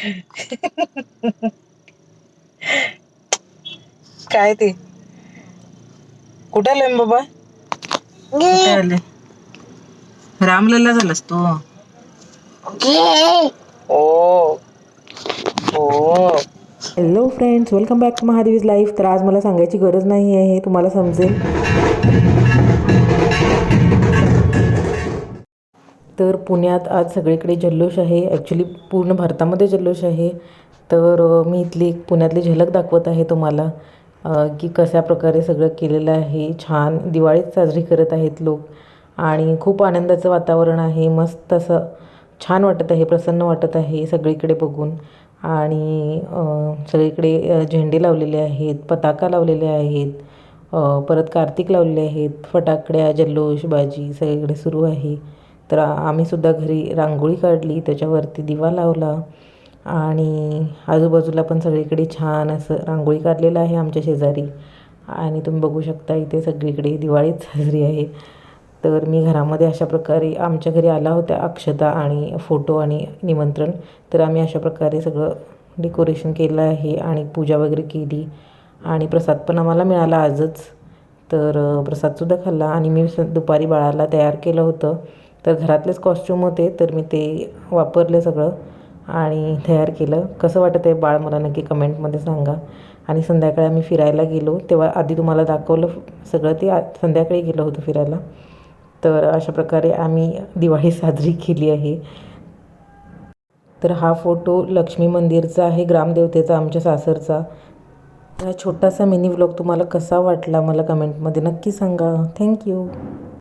काय ते? कुठे आले बाबा? कुठे आले? रामलला झालास तू. ओ ओ. Hello friends welcome back to Mahadevi's life तर आज मला सांगायची गरज नाही आहे हे तुम्हाला समजेल. तर पुण्यात आज सगळीकडे जल्लोष आहे. ॲक्च्युली पूर्ण भारतामध्ये जल्लोष आहे. तर मी इथली एक पुण्यातली झलक दाखवत आहे तुम्हाला की कशा प्रकारे सगळं केलेलं आहे. छान दिवाळीच साजरी करत आहेत लोक आणि खूप आनंदाचं वातावरण आहे. मस्त असं छान वाटत आहे प्रसन्न वाटत आहे सगळीकडे बघून. आणि सगळीकडे झेंडे लावलेले आहेत पताका लावलेले आहेत परत कार्तिक लावलेले आहेत. फटाकड्या जल्लोष बाजी सगळीकडे सुरू आहे. तर आम्हीसुद्धा घरी रांगोळी काढली त्याच्यावरती दिवा लावला आणि आजूबाजूला पण सगळीकडे छान असं रांगोळी काढलेलं आहे आमच्या शेजारी. आणि तुम्ही बघू शकता इथे सगळीकडे दिवाळीच साजरी आहे. तर मी घरामध्ये अशा प्रकारे आमच्या घरी आला होत्या अक्षता आणि फोटो आणि निमंत्रण. तर आम्ही अशा प्रकारे सगळं डेकोरेशन केलं आहे आणि पूजा वगैरे केली. आणि प्रसाद पण आम्हाला मिळाला आजच. तर प्रसादसुद्धा खाल्ला आणि मी स दुपारी बाळाला तयार केलं होतं. तर घरातलेच कॉस्ट्यूम होते तर मी ते वापरले सगळं आणि तयार केलं. कसं वाटत आहे बाळ मला नक्की कमेंटमध्ये सांगा. आणि संध्याकाळी आम्ही फिरायला गेलो तेव्हा आधी तुम्हाला दाखवलं सगळं ते आ- संध्याकाळी गेलो होतो फिरायला. तर अशा प्रकारे आम्ही दिवाळी साजरी केली आहे. तर हा फोटो लक्ष्मी मंदिरचा आहे ग्रामदेवतेचा आमच्या सासरचा. हा छोटासा मिनी व्लॉग तुम्हाला कसा वाटला मला कमेंटमध्ये नक्की सांगा. थँक्यू